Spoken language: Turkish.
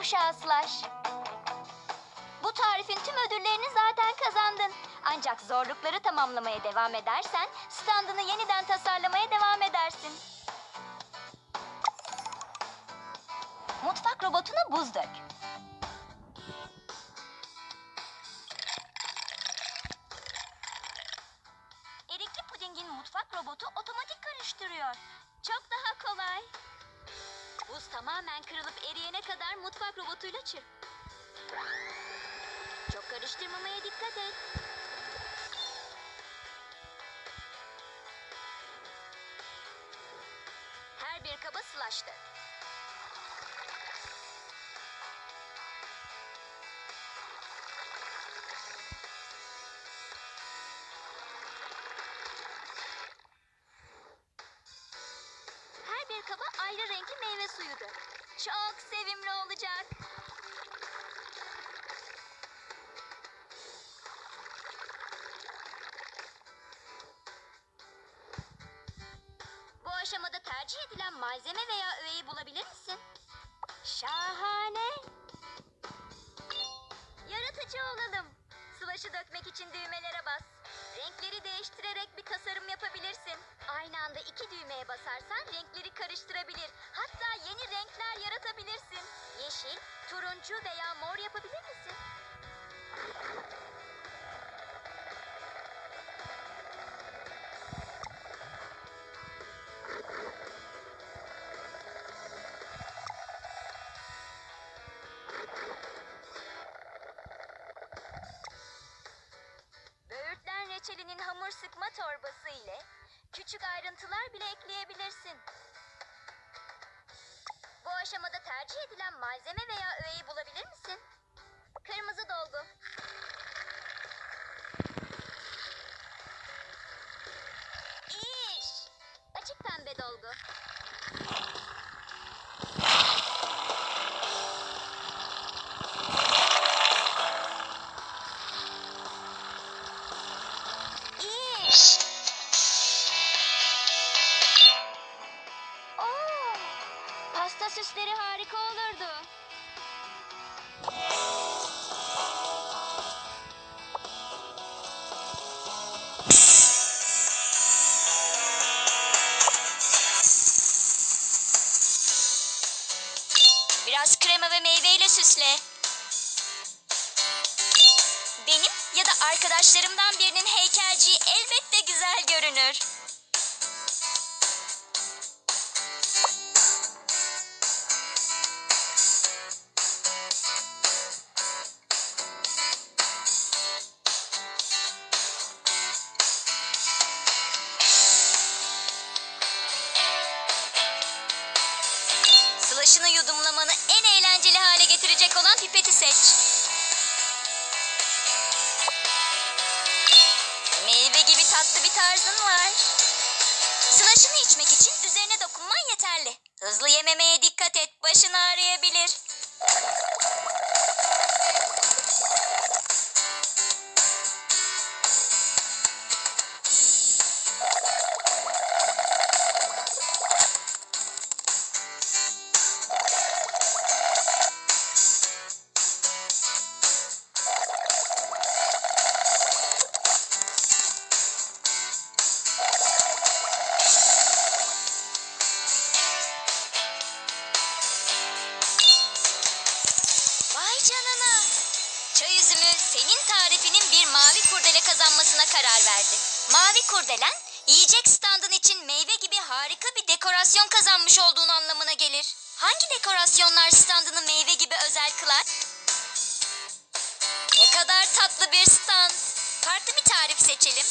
kuşağı Slash. Bu tarifin tüm ödüllerini zaten kazandın. Ancak zorlukları tamamlamaya devam edersen standını yeniden tasarlamaya devam edersin. Mutfak robotuna buz dök. Erikli pudingin mutfak robotu otomatik karıştırıyor. Çok daha kolay. Buz tamamen kırılıp eriyene kadar mutfak robotuyla çırp. Çok karıştırmamaya dikkat et. Her bir kaba slash renkli meyve suyu dök. Çok sevimli olacak. Bu aşamada tercih edilen malzeme veya öğeyi bulabilir misin? Şahane. Yaratıcı olalım. Slash'ı dökmek için düğmelere bas. Renkleri değiştirerek bir yapabilirsin. Anda iki düğmeye basarsan renkleri karıştırabilir. Hatta yeni renkler yaratabilirsin. Yeşil, turuncu veya mor yapabilir misin? Böğürtlen reçelinin hamur sıkma torbası ile küçük ayrıntılar bile ekleyebilirsin. Bu aşamada tercih edilen malzeme veya öğeyi bulabilir misin? Kırmızı dolgu. Süsleri harika olurdu. Biraz krema ve meyveyle süsle. Benim ya da arkadaşlarımdan birinin heykelciği elbette güzel görünür. Slash'ını yudumlamanı en eğlenceli hale getirecek olan pipeti seç. Meyve gibi tatlı bir tarzın var. Slash'ını içmek için üzerine dokunman yeterli. Hızlı yememeye dikkat et, başın ağrıyabilir. Senin tarifinin bir mavi kurdele kazanmasına karar verdi. Mavi kurdelen, yiyecek standın için meyve gibi harika bir dekorasyon kazanmış olduğun anlamına gelir. Hangi dekorasyonlar standını meyve gibi özel kılar? Ne kadar tatlı bir stand. Farklı bir tarif seçelim.